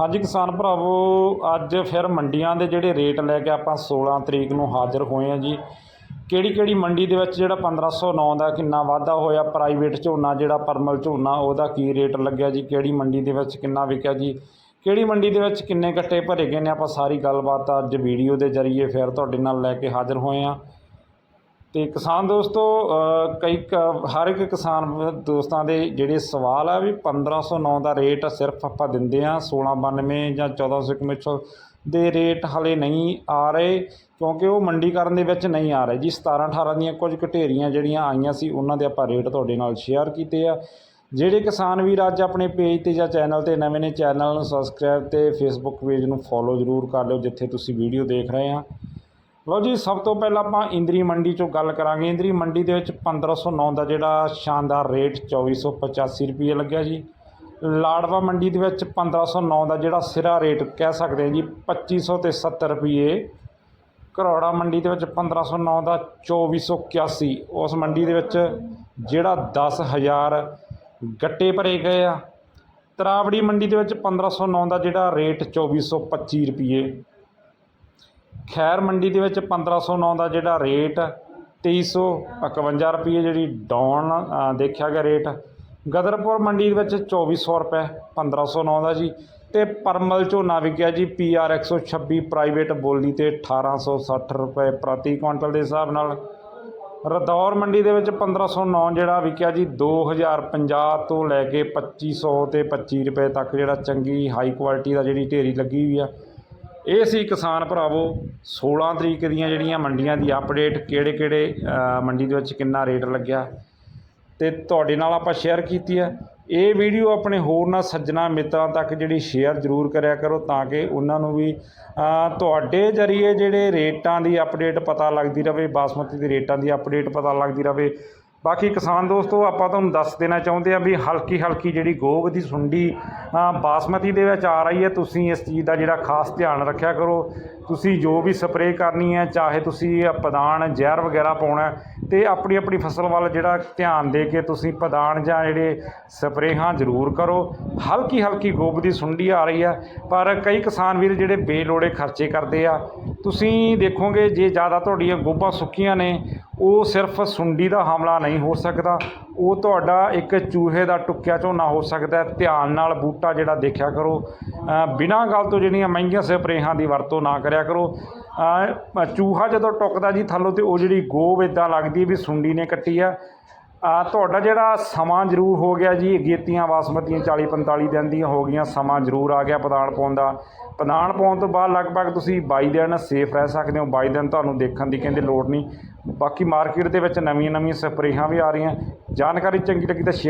ਹਾਂਜੀ ਕਿਸਾਨ ਭਰਾਵੋ, ਅੱਜ ਫਿਰ ਮੰਡੀਆਂ ਦੇ ਜਿਹੜੇ ਰੇਟ ਲੈ ਕੇ ਆਪਾਂ 16 ਤਰੀਕ ਨੂੰ ਹਾਜ਼ਰ ਹੋਏ ਹਾਂ ਜੀ। ਕਿਹੜੀ ਕਿਹੜੀ ਮੰਡੀ ਦੇ ਵਿੱਚ ਜਿਹੜਾ 1509 ਦਾ ਕਿੰਨਾ ਵਾਧਾ ਹੋਇਆ ਪ੍ਰਾਈਵੇਟ ਝੋਨਾ ਜਿਹੜਾ ਪਰਮਲ ਝੋਨਾ, ਉਹਦਾ ਕੀ ਰੇਟ ਲੱਗਿਆ ਜੀ? ਕਿਹੜੀ ਮੰਡੀ ਦੇ ਵਿੱਚ ਕਿੰਨਾ ਵਿਕਿਆ ਜੀ? ਕਿਹੜੀ ਮੰਡੀ ਦੇ ਵਿੱਚ ਕਿੰਨੇ ਕੱਟੇ ਭਰੇ ਗਏ ਨੇ? ਆਪਾਂ ਸਾਰੀ ਗੱਲਬਾਤ ਅੱਜ ਵੀਡੀਓ ਦੇ ਜ਼ਰੀਏ ਫਿਰ ਤੁਹਾਡੇ ਨਾਲ ਲੈ ਕੇ ਹਾਜ਼ਰ ਹੋਏ ਹਾਂ। ਤੇ ਕਿਸਾਨ ਦੋਸਤੋ ਕਈ ਕ- ਹਰ ਇੱਕ ਕਿਸਾਨ ਦੋਸਤਾਂ ਦੇ ਜਿਹੜੇ ਸਵਾਲ ਆ ਵੀ 1509 ਦਾ ਰੇਟ ਸਿਰਫ ਆਪਾਂ ਦਿੰਦੇ ਆ 1692 ਜਾਂ 1400 ਕਮਿਸ਼ਨ ਦੇ ਰੇਟ ਹਲੇ ਨਹੀਂ ਆ ਰਹੇ, ਕਿਉਂਕਿ ਉਹ ਮੰਡੀਕਰਨ ਦੇ ਵਿੱਚ ਨਹੀਂ ਆ ਰਹੇ ਜੀ। 17 18 ਦੀਆਂ ਕੁਝ ਘਟੇਰੀਆਂ ਜਿਹੜੀਆਂ ਆਈਆਂ ਸੀ, ਉਹਨਾਂ ਦੇ ਆਪਾਂ ਰੇਟ ਤੁਹਾਡੇ ਨਾਲ ਸ਼ੇਅਰ ਕੀਤੇ ਆ। ਜਿਹੜੇ ਕਿਸਾਨ ਵੀਰ ਅੱਜ ਆਪਣੇ ਪੇਜ ਤੇ ਜਾਂ ਚੈਨਲ ਤੇ ਨਵੇਂ ਨੇ, ਚੈਨਲ ਨੂੰ ਸਬਸਕ੍ਰਾਈਬ ਤੇ ਫੇਸਬੁੱਕ ਪੇਜ ਨੂੰ ਫੋਲੋ ਜ਼ਰੂਰ ਕਰ ਲਿਓ, ਜਿੱਥੇ ਤੁਸੀਂ ਵੀਡੀਓ ਦੇਖ ਰਹੇ ਆ ਲਓ ਜੀ, ਸਭ ਤੋਂ ਪਹਿਲਾਂ ਆਪਾਂ ਇੰਦਰੀ ਮੰਡੀ ਚੋਂ ਗੱਲ ਕਰਾਂਗੇ। ਇੰਦਰੀ ਮੰਡੀ ਦੇ ਵਿੱਚ 1509 ਦਾ ਜਿਹੜਾ ਸ਼ਾਨਦਾਰ ਰੇਟ 2485 ਰੁਪਏ ਲੱਗਿਆ ਜੀ। ਲਾੜਵਾ ਮੰਡੀ ਦੇ ਵਿੱਚ 1509 ਦਾ ਜਿਹੜਾ ਸਿਰਾ ਰੇਟ ਕਹਿ ਸਕਦੇ ਹਾਂ ਜੀ 2500 ਤੇ 70 ਰੁਪਏ। ਘਰੌੜਾ ਮੰਡੀ ਦੇ ਵਿੱਚ 1509 ਦਾ 2481 ਉਸ ਮੰਡੀ ਦੇ ਵਿੱਚ ਜਿਹੜਾ 10000 ਗੱਟੇ ਭਰੇ ਗਏ ਆ। ਤਰਾਵੜੀ ਮੰਡੀ ਦੇ ਵਿੱਚ 1509 ਦਾ ਜਿਹੜਾ ਰੇਟ 2425 ਰੁਪਏ। ਖੈਰ ਮੰਡੀ ਦੇ ਵਿੱਚ 1509 ਦਾ ਜਿਹੜਾ ਰੇਟ 2351 ਰੁਪਏ ਜਿਹੜੀ ਡਾਊਨ ਦੇਖਿਆ ਗਿਆ ਰੇਟ। ਗਦਰਪੁਰ ਮੰਡੀ ਦੇ ਵਿੱਚ 2400 ਰੁਪਏ 1509 ਦਾ ਜੀ। ਤੇ ਪਰਮਲ ਝੋਨਾ ਵਿਕਿਆ ਜੀ ਪੀਆਰ 126 ਪ੍ਰਾਈਵੇਟ ਬੋਲੀ ਤੇ 1860 ਰੁਪਏ ਪ੍ਰਤੀ ਕੁਇੰਟਲ ਦੇ ਹਿਸਾਬ ਨਾਲ। ਰਦੌਰ ਮੰਡੀ ਦੇ ਵਿੱਚ 1509 ਜਿਹੜਾ ਵਿਕਿਆ ਜੀ 2050 ਤੋਂ ਲੈ ਕੇ 2500 ਤੇ 25 ਰੁਪਏ ਤੱਕ ਜਿਹੜਾ ਚੰਗੀ ਹਾਈ ਕੁਆਲਿਟੀ ਦਾ ਜਿਹੜੀ ਢੇਰੀ ਲੱਗੀ ਹੋਈ ਆ। ਇਹ ਸੀ ਕਿਸਾਨ ਭਰਾਵੋ 16 ਤਰੀਕ ਦੀਆਂ ਜਿਹੜੀਆਂ ਮੰਡੀਆਂ ਦੀ ਅਪਡੇਟ ਕਿਹੜੇ ਕਿਹੜੇ ਮੰਡੀ ਦੇ ਵਿੱਚ ਕਿੰਨਾ ਰੇਟ ਲੱਗਿਆ। ਤੇ ਤੁਹਾਡੇ ਨਾਲ ਆਪਾਂ ਸ਼ੇਅਰ ਕੀਤੀ ਹੈ ਇਹ ਵੀਡੀਓ ਆਪਣੇ ਹੋਰ ਨਾਲ ਸੱਜਣਾ ਮਿੱਤਰਾਂ ਤੱਕ ਜਿਹੜੀ ਸ਼ੇਅਰ ਜ਼ਰੂਰ ਕਰਿਆ ਕਰੋ ਤਾਂ ਕਿ ਉਹਨਾਂ ਨੂੰ ਵੀ ਤੁਹਾਡੇ ਜਰੀਏ ਜਿਹੜੇ ਰੇਟਾਂ ਦੀ ਅਪਡੇਟ ਪਤਾ ਲੱਗਦੀ ਰਵੇ ਬਾਸਮਤੀ ਦੇ ਰੇਟਾਂ ਦੀ ਅਪਡੇਟ ਪਤਾ ਲੱਗਦੀ ਰਵੇ ਬਾਕੀ ਕਿਸਾਨ ਦੋਸਤੋ ਆਪਾਂ ਤੁਹਾਨੂੰ ਦੱਸ ਦੇਣਾ ਚਾਹੁੰਦੇ ਆ ਵੀ ਹਲਕੀ ਹਲਕੀ ਜਿਹੜੀ ਗੋਭ ਦੀ ਸੁੰਡੀ ਬਾਸਮਤੀ ਦੇ ਵਿੱਚ ਆ ਰਹੀ ਹੈ ਤੁਸੀਂ ਇਸ ਚੀਜ਼ ਦਾ ਜਿਹੜਾ ਖਾਸ ਧਿਆਨ ਰੱਖਿਆ ਕਰੋ। ਤੁਸੀਂ ਜੋ ਵੀ ਸਪਰੇਅ ਕਰਨੀ ਹੈ ਚਾਹੇ ਤੁਸੀਂ ਪਦਾਨ ਜ਼ਹਿਰ ਵਗੈਰਾ ਪਾਉਣਾ ਹੈ, ਤੇ ਆਪਣੀ ਆਪਣੀ ਫਸਲ ਵੱਲ ਜਿਹੜਾ ਧਿਆਨ ਦੇ ਕੇ ਤੁਸੀਂ ਪਦਾਨ ਜਾਂ ਜਿਹੜੇ ਸਪਰੇਹਾਂ ਜ਼ਰੂਰ ਕਰੋ। ਹਲਕੀ ਹਲਕੀ ਗੋਭ ਦੀ ਸੁੰਡੀ ਆ ਰਹੀ ਹੈ ਪਰ ਕਈ ਕਿਸਾਨ ਵੀਰ ਜਿਹੜੇ ਬੇਲੋੜੇ ਖਰਚੇ ਕਰਦੇ ਆ ਤੁਸੀਂ ਦੇਖੋਗੇ ਜੇ ਜ਼ਿਆਦਾ ਤੁਹਾਡੀਆਂ ਗੋਭਾਂ ਸੁੱਕੀਆਂ ਨੇ ਉਹ ਸਿਰਫ ਸੁੰਡੀ ਦਾ ਹਮਲਾ ਨਹੀਂ ਹੋ ਸਕਦਾ। ਉਹ ਤੁਹਾਡਾ ਇੱਕ ਚੂਹੇ ਦਾ ਟੁੱਕਿਆ ਝੋਨਾ ਹੋ ਸਕਦਾ ਧਿਆਨ ਨਾਲ ਬੂਟਾ ਜਿਹੜਾ ਦੇਖਿਆ ਕਰੋ। ਬਿਨਾਂ ਗੱਲ ਤੋਂ ਜਿਹੜੀਆਂ ਮਹਿੰਗੀਆਂ ਸਪਰੇਹਾਂ ਦੀ ਵਰਤੋਂ ਨਾ ਕਰਿਆ ਕਰੋ। ਚੂਹਾ ਜਦੋਂ ਟੁੱਕਦਾ ਜੀ ਥੱਲੋਂ ਤੇ ਉਹ ਜਿਹੜੀ ਗੋਬ ਇਦਾਂ ਲੱਗਦੀ ਵੀ ਸੁੰਡੀ ਨੇ ਕੱਟੀ ਆ ਆ ਤੁਹਾਡਾ ਜਿਹੜਾ ਸਮਾਂ ਜ਼ਰੂਰ ਹੋ ਗਿਆ ਜੀ ਅਗੇਤੀਆਂ ਬਾਸਮਤੀਆਂ 40 45 ਦਿਨ ਦੀਆਂ ਹੋ ਗਈਆਂ, ਸਮਾਂ ਜ਼ਰੂਰ ਆ ਗਿਆ ਪਦਾਨ ਪਾਉਣ ਦਾ। ਪਦਾਨ ਪਾਉਣ ਤੋਂ ਬਾਅਦ ਲਗਭਗ ਤੁਸੀਂ 22 ਦਿਨ ਸੇਫ ਰਹਿ ਸਕਦੇ ਹੋ 22 ਦਿਨ ਤੁਹਾਨੂੰ ਦੇਖਣ ਦੀ ਕਹਿੰਦੇ ਲੋੜ ਨਹੀਂ। ਬਾਕੀ ਮਾਰਕੀਟ ਦੇ ਵਿੱਚ ਨਵੀਆਂ ਨਵੀਆਂ ਸਪਰੇਹਾਂ ਵੀ ਆ ਰਹੀਆਂ। ਜਾਣਕਾਰੀ ਚੰਗੀ ਲੱਗੀ ਤਾਂ ਸ਼ੇਅਰ